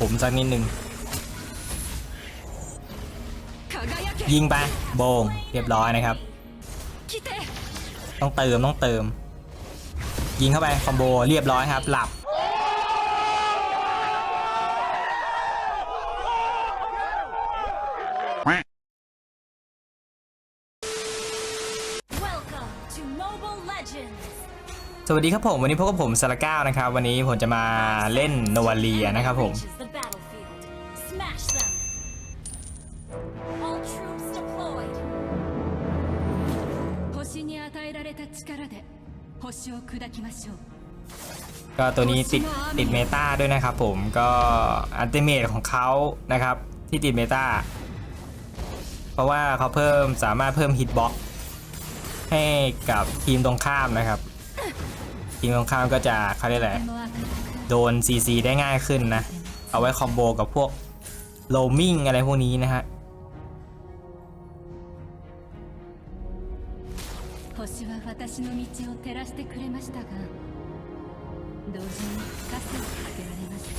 ผมสักนิดนึง ยิงไปโบงเรียบร้อยนะครับ ต้องเติมต้องเติม ยิงเข้าไปคอมโบเรียบร้อยครับ หลับ สวัสดีครับผมวันนี้พบกับผมสารก้านะครับ วันนี้ผมจะมาเล่นโนวาเลียนะครับผมก็ตัวนี้ติดติดเมตาด้วยนะครับผมก็อัลติเมทของเขานะครับ ที่ติดเมตาเพราะว่าเขาเพิ่มสามารถเพิ่มฮิตบ็อกให้กับทีมตรงข้ามนะครับ ทีมตรงข้ามก็จะเขาเรียกอะไร とても温かく โดน CC ได้ง่ายขึ้นนะ เอาไว้คอมโบกับพวกโลมิงอะไรพวกนี้นะฮะ 星は私の道を照らしてくれましたが同時に傘をかけられました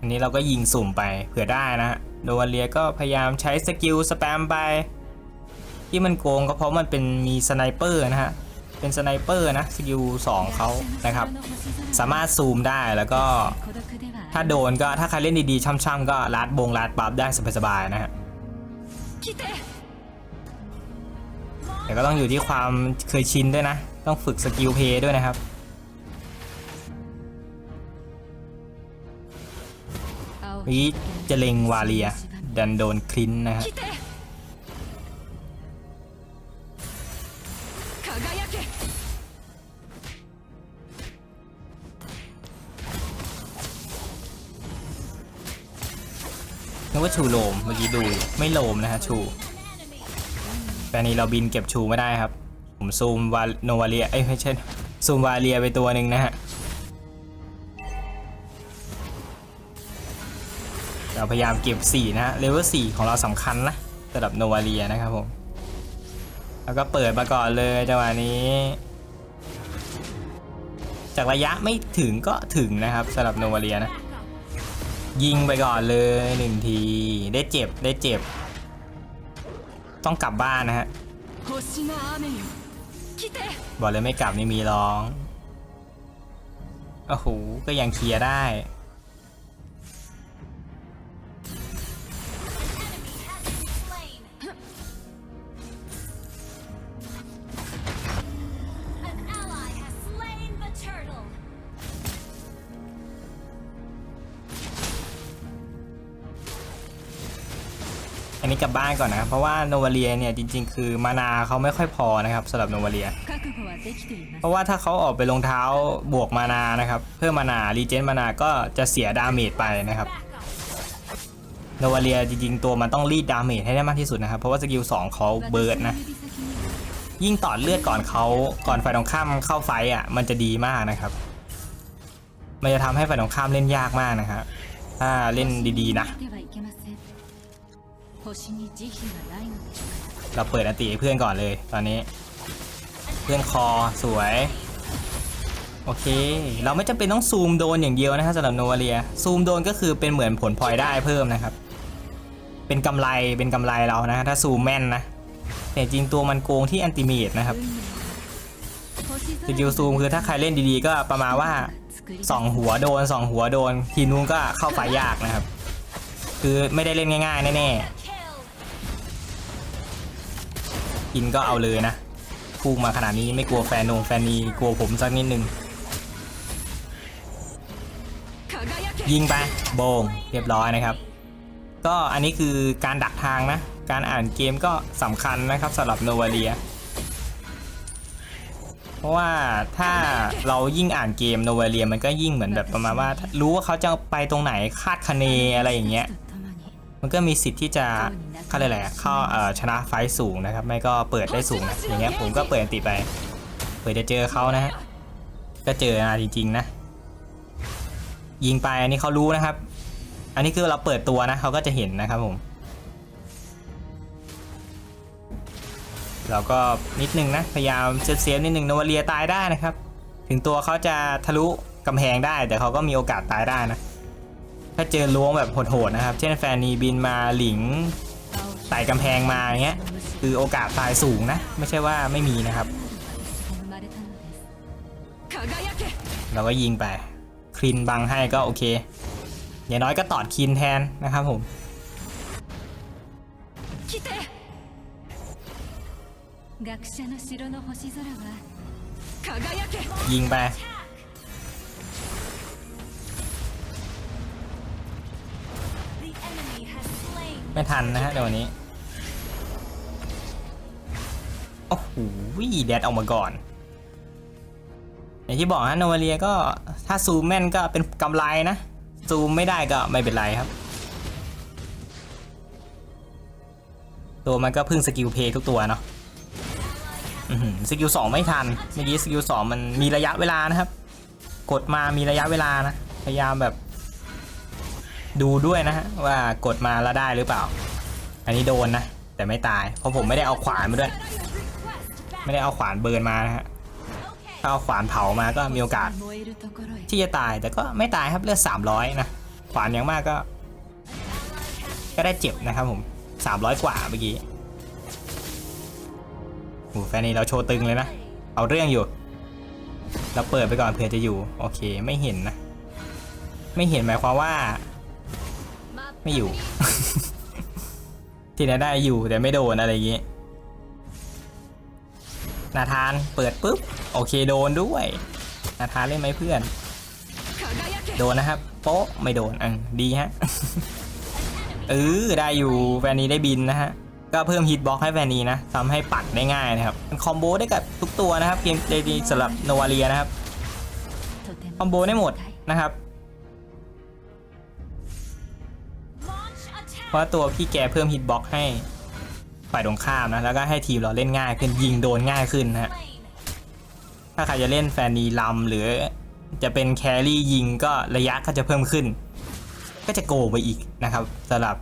อันนี้เราก็ยิงสุ่มไปเผื่อได้นะฮะโดวาเลียก็พยายามใช้สกิลสแปมไป ที่มันโกงก็เพราะมันเป็นมีสไนเปอร์นะฮะ เป็นสไนเปอร์นะสกิล2เขานะครับ สามารถซูมได้แล้วก็ถ้าโดนก็ถ้าใครเล่นดีๆช่ำๆก็ลัดบงลัดบัฟได้สบายๆนะฮะแต่ก็ต้องอยู่ที่ความเคยชินด้วยนะ ต้องฝึกสกิลเพย์ด้วยนะครับวิจะเล็งวาเลียดันโดนคลินนะฮะ นึกว่าชูโลมเมื่อกี้ดูไม่โลมนะฮะชูแต่นี้เราบินเก็บชูไม่ได้ครับ ผมซูมวาโนวาเลียเอ้ยไม่ใช่ซูมวาเลียไปตัวหนึ่งนะฮะเราพยายามเก็บ 4 นะฮะเลเวล4ของเราสำคัญนะสำหรับโนวาเลียนะครับผม แล้วก็เปิดมาก่อนเลยจังหวะนี้ จากระยะไม่ถึงก็ถึงนะครับสำหรับโนวาเลียนะ ยิงไปก่อนเลยหนึ่งที ได้เจ็บได้เจ็บ ต้องกลับบ้านนะฮะ บอกเลยไม่กลับไม่มีร้อง โอ้โห ก็ยังเคลียร์ได้ นนี้กลับบ้านก่อนนะครับเพราะว่าโนวาเลียเนี่ยจริง ๆ คือมานาเขาไม่ค่อยพอนะครับสำหรับโนวาเลีย เพราะว่าถ้าเขาออกไปลงเท้าบวกมานานะครับเพิ่มมานารีเจนมานาก็จะเสียดาเมจไปนะครับโนวาเลียจริงๆตัวมันต้องรีดดาเมจให้ได้มากที่สุดนะครับเพราะว่าสกิล2เขาเบิร์ดนะยิ่งต่อเลือดก่อนเขาก่อนไฟตรงข้ามเข้าไฟอะมันจะดีมากนะครับ มันจะทำให้ไฟตรงข้ามเล่นยากมากนะครับถ้าเล่นดีๆนะ 星に慈悲がないのでしょう เราเปิดอันติให้เพื่อนก่อนเลย ตอนนี้ เพื่อนคอสวย โอเค เราไม่จำเป็นต้องซูมโดนอย่างเดียวนะฮะสำหรับโนวาเลียซูมโดนก็คือเป็นเหมือนผลพลอยได้เพิ่มนะครับ เป็นกำไรเป็นกำไรเรานะ ถ้าซูมแม่นนะ แต่จริงตัวมันโกงที่อันติเมตนะครับ สกิลซูมคือถ้าใครเล่นดีๆ ก็ประมาณว่าสองหัวโดนสองหัวโดน ทีนู้นก็เข้าไฟยากนะครับ คือไม่ได้เล่นง่ายๆ แน่ๆ กินก็เอาเลยนะพุ่งมาขนาดนี้ไม่กลัวแฟนนงแฟนนีกลัวผมสักนิดนึง ยิงไปโบงเรียบร้อยนะครับ ก็อันนี้คือการดักทางนะ การอ่านเกมก็สำคัญนะครับสำหรับโนวาเลียเพราะว่าถ้าเรายิ่งอ่านเกมโนวาเลียมันก็ยิ่งเหมือนแบบประมาณว่า รู้ว่าเขาจะไปตรงไหนคาดคะเนอะไรอย่างเงี้ย มันก็มีสิทธิ์ที่จะเข้าอะไรแหละเข้าเอ่อชนะไฟต์สูงนะครับ ไม่ก็เปิดได้สูงนะอย่างเงี้ยผมก็เปิดอันติไปเปิดจะเจอเขานะฮะก็เจอนะจริงๆนะ ยิงไปอันนี้เขารู้นะครับ อันนี้คือเราเปิดตัวนะเขาก็จะเห็นนะครับผม เราก็นิดนึงนะพยายามเซฟเซฟนิดนึงโนวาเลียตายได้นะครับ ถึงตัวเขาจะทะลุกำแพงได้ แต่เขาก็มีโอกาสตายได้นะ ถ้าเจอล้วงแบบโหดๆนะครับ เช่นแฟนนีบินมาหลิงไต่กำแพงมาเงี้ย คือโอกาสตายสูงนะ ไม่ใช่ว่าไม่มีนะครับ เราก็ยิงไปคลินบังให้ก็โอเค อย่างน้อยก็ตอดคลินแทนนะครับผมยิงไป ไม่ทันนะฮะเดี๋ยววันนี้โอ้โหแดดออกมาก่อน อย่างที่บอกฮะโนวาเลียก็ถ้าซูมแม่นก็เป็นกำไรนะ ซูมไม่ได้ก็ไม่เป็นไรครับ ตัวมันก็พึ่งสกิลเพย์ทุกตัวเนาะสกิลสองไม่ทันเมื่อกี้สกิลสองมันมีระยะเวลานะครับ กดมามีระยะเวลานะ พยายามแบบ ดูด้วยนะว่ากดมาแล้วได้หรือเปล่า อันนี้โดนนะ แต่ไม่ตาย เพราะผมไม่ได้เอาขวานมาด้วย ไม่ได้เอาขวานเบิร์นมานะฮะถ้าเอาขวานเผามาก็มีโอกาส ที่จะตายแต่ก็ไม่ตายครับเลือด300 นะ ขวานอย่างมากก็ ก็ได้เจ็บนะครับผม 300 กว่าเมื่อกี้โอ้แฟนนี่เราโชว์ตึงเลยนะ เอาเรื่องอยู่ เราเปิดไปก่อนเผื่อจะอยู่ โอเคไม่เห็นนะ ไม่เห็นหมายความว่า ไม่อยู่ ที่ไหนได้อยู่แต่ไม่โดนอะไรอย่างงี้นาธานเปิดปุ๊บโอเคโดนด้วยนาธานเล่นไหมเพื่อน โดนนะครับโป๊ะไม่โดนอังดีฮะเออได้อยู่แฟนนี้ได้บินนะฮะก็เพิ่มฮิตบล็อกให้แฟนนี้นะทำให้ปัดได้ง่ายนะครับคอมโบได้กับทุกตัวนะครับเกมเดนีสำหรับโนวาเลียนะครับคอมโบได้หมดนะครับ เพราะตัวพี่แกเพิ่มฮิตบ็อกให้ฝ่ายตรงข้ามนะ แล้วก็ให้ทีมเราเล่นง่ายขึ้นยิงโดนง่ายขึ้นนะฮะ ถ้าใครจะเล่นแฟนนีลำหรือจะเป็นแครี่ยิงก็ระยะก็จะเพิ่มขึ้น ก็จะโกไปอีกนะครับสำหรับ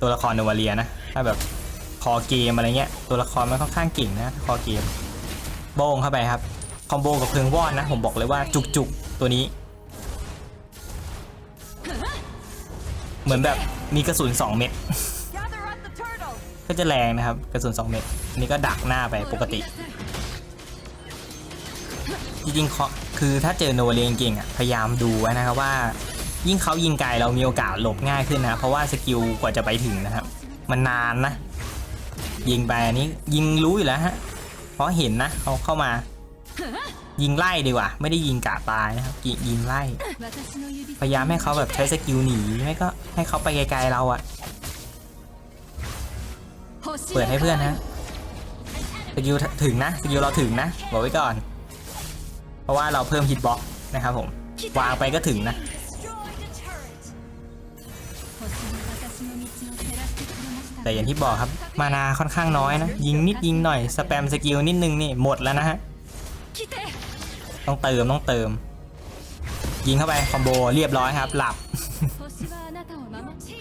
ตัวละครโนวาเลียนะ ถ้าแบบคอเกมอะไรเงี้ย ตัวละครมันค่อนข้างเก่งนะคอเกม โบ้งเข้าไปครับ คอมโบกับเพลิงวอดนะ ผมบอกเลยว่าจุกๆ ตัวนี้ เหมือนแบบ มีกระสุน 2 เม็ด Gather up the turtle ก็จะแรงนะครับ กระสุน 2 เม็ดอันนี้ก็ดักหน้าไปปกติ จริงๆเขาคือถ้าเจอโนเวเลียเก่งๆอะพยายามดูไว้นะครับว่า ยิ่งเขายิงไกลเรามีโอกาสหลบง่ายขึ้นนะ เพราะว่าสกิลกว่าจะไปถึงนะครับ มันนานนะ ยิงไปอันนี้ยิงรู้อยู่แล้วฮะเพราะเห็นนะเขาเข้ามา ยิงไล่ดีกว่า ไม่ได้ยิงกะตายนะครับยิงไล่ พยายามให้เขาแบบใช้สกิลหนีไม่ก็ให้เขาไปไกลๆเราอะเปิดให้เพื่อนนะสกิลถึงนะสกิลเราถึงนะบอกไว้ก่อน เพราะว่าเราเพิ่มฮิตบ็อกนะครับผมวางไปก็ถึงนะแต่อย่างที่บอกครับ มานาค่อนข้างน้อยนะ ยิงนิดยิงหน่อย สแปมสกิลนิดนึงนี่หมดแล้วนะฮะ ต้องเติมต้องเติม ยิงเข้าไปคอมโบเรียบร้อยครับ หลับ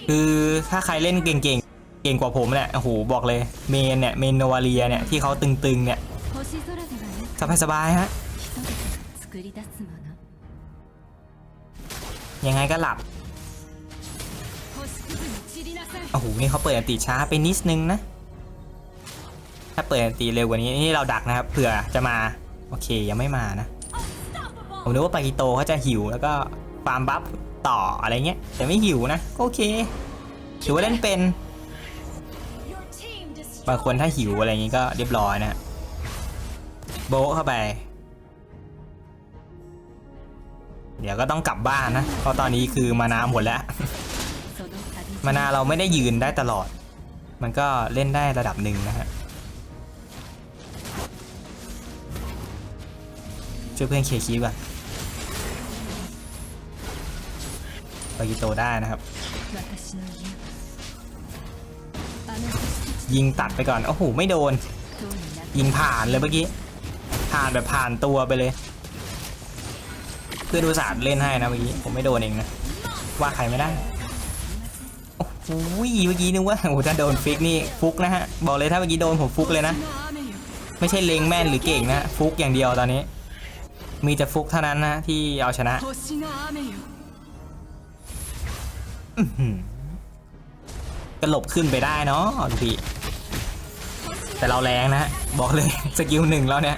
คือถ้าใครเล่นเก่งๆเก่งกว่าผมเนี่ยโอ้โหบอกเลยเมนเนี่ยเมนโนวาเรียเนี่ยที่เขาตึงๆเนี่ยสบายสบายฮะยังไงก็หลับโอ้โหนี่เขาเปิดอันตีช้าไปนิดนึงนะ ถ้าเปิดอันตีเร็วกว่านี้นี่เราดักนะครับเผื่อจะมา โอเคยังไม่มานะ ผมนึกว่าปากิโตเขาจะหิวแล้วก็ฟาร์มบัฟต่ออะไรเงี้ย แต่ไม่หิวนะโอเคถือว่าเล่นเป็น บางคนถ้าหิวอะไรเงี้ยก็เรียบร้อยนะโบเข้าไป เดี๋ยวก็ต้องกลับบ้านนะ เพราะตอนนี้คือมานาหมดแล้ว มานาเราไม่ได้ยืนได้ตลอด มันก็เล่นได้ระดับหนึ่งนะฮะช่วยเพื่อนเคคีก่อนากิโตได้นะครับ ยิงตัดไปก่อน โอ้โห ไม่โดน ยิงผ่านเลยเมื่อกี้ ผ่านแบบผ่านตัวไปเลย เพื่อดูศตส่าห์เล่นให้นะเมื่อกี้ผมไม่โดนเองนะ ว่าใครไม่ได้ โอ้โหเมื่อกี้นึกว่าโอ้ถ้าโดนฟิกนี่ฟุกนะฮะ บอกเลยถ้าเมื่อกี้โดนผมฟุกเลยนะ ไม่ใช่เลงแม่นหรือเก่งนะ ฟุกอย่างเดียวตอนนี้ มีแต่ฟุกเท่านั้นนะที่เอาชนะ กระหลบขึ้นไปได้เนาะพี่ แต่เราแรงนะ บอกเลยสกิลหนึ่งแล้วเนี่ย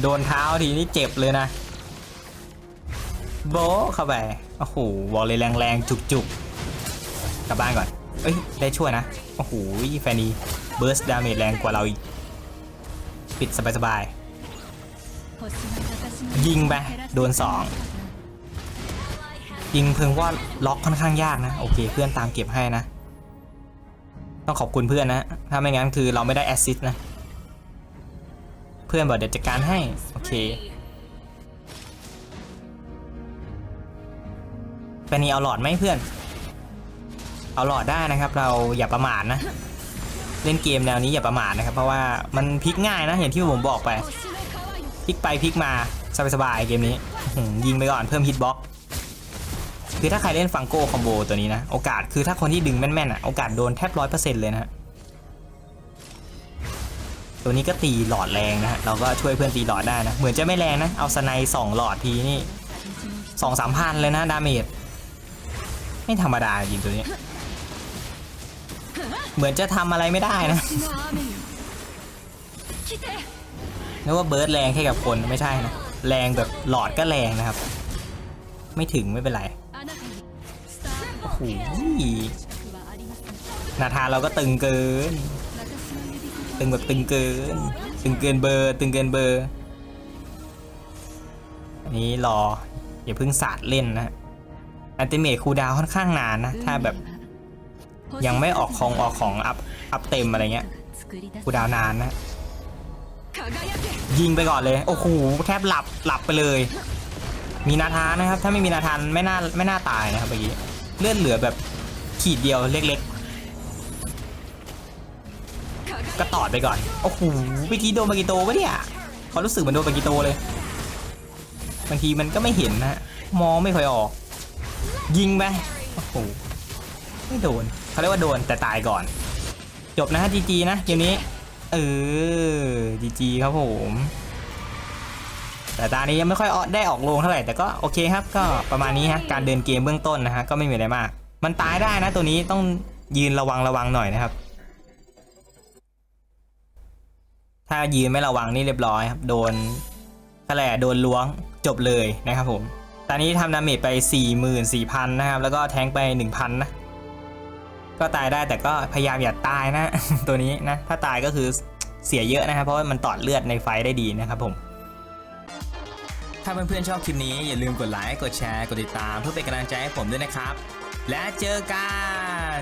โดนเท้าทีนี้เจ็บเลยนะ โบเข้าไป โอ้โห บอกเลยแรงๆ จุกๆ กลับบ้านก่อน เอ้ย ได้ช่วยนะ โอ้โห แฟนีเบิร์สดาเมจแรงกว่าเราอีก ปิดสบายๆ ยิงไป โดนสอง ริงเพิ่งว่าล็อกค่อนข้างยากนะ โอเค เพื่อนตามเก็บให้นะ ต้องขอบคุณเพื่อนนะ ถ้าไม่งั้นคือเราไม่ได้แอซิสนะ เพื่อนบอกเดี๋ยวจัดการให้ โอเคปนีเอาหลอดไหมเพื่อน เอาหลอดได้นะครับ เราอย่าประมาทนะ เล่นเกมแนวนี้อย่าประมาทนะครับ เพราะว่ามันพลิกง่ายนะเห็นที่ผมบอกไปพลิกไปพลิกมาสบายๆเกมนี้ยิงไปก่อนเพิ่มฮิตบ็อกซ์ คือถ้าใครเล่นฟังโก้คอมโบตัวนี้นะ โอกาสคือถ้าคนที่ดึงแม่นๆอะโอกาสโดนแทบร้อยเปอร์เซ็นต์เลยนะฮะตัวนี้ก็ตีหลอดแรงนะฮะเราก็ช่วยเพื่อนตีหลอดได้นะ เหมือนจะไม่แรงนะ เอาสไนสองหลอดทีนี่สองสามพันเลยนะดาเมจไม่ธรรมดาจริงตัวนี้ เหมือนจะทำอะไรไม่ได้นะนึกว่าเบิร์ดแรงแค่กับคนไม่ใช่นะ แรงแบบหลอดก็แรงนะครับ ไม่ถึงไม่เป็นไร หูนาธานเราก็ตึงเกิน ตึงแบบตึงเกิน ตึงเกินเบอร์ ตึงเกินเบอร์อนี้รอ อย่าเพิ่งสาดเล่นนะอัติเมตคูดาวค่อนข้างนานนะ ถ้าแบบ ยังไม่ออกของออกของอัพอัพเต็มอะไรเงี้ยคูดาวนานนะ ยิงไปก่อนเลย โอ้โหแทบหลับหลับไปเลย มีนาธานนะครับ ถ้าไม่มีนาธานไม่น่าไม่น่าตายนะครับเมื่อกี้ เลือดเหลือแบบขีดเดียวเล็กๆ ก็ตอดไปก่อน โอ้โหเมื่อกี้โดนบากิโตปะเนี่ยเขารู้สึกเหมือนโดนบากิโตเลย บางทีมันก็ไม่เห็นนะ มองไม่ค่อยออก ยิงไป โอ้โห ไม่โดน เขาเรียกว่าโดนแต่ตายก่อน จบนะฮะจีจีนะเกมนี้ เออจีจีครับผม แต่ตานี้ยังไม่ค่อยออได้ออกโรงเท่าไหร่แต่ก็โอเคครับ ก็ประมาณนี้ฮะการเดินเกมเบื้องต้นนะฮะก็ไม่มีอะไรมาก มันตายได้นะตัวนี้ต้องยืนระวังระวังหน่อยนะครับ ถ้ายืนไม่ระวังนี่เรียบร้อยครับโดนแถลโดนล้วงจบเลยนะครับผมตอนนี้ทำดาเมจไป 44,000 นะครับ แล้วก็แทงไป 1,000 นะ ก็ตายได้แต่ก็พยายามอย่าตายนะ ตัวนี้นะ ถ้าตายก็คือเสียเยอะนะครับ เพราะว่ามันตอดเลือดในไฟได้ดีนะครับผม ถ้าเพื่อนๆชอบคลิปนี้อย่าลืมกดไลค์ กดแชร์ กดติดตามเพื่อเป็นกำลังใจให้ผมด้วยนะครับ และเจอกัน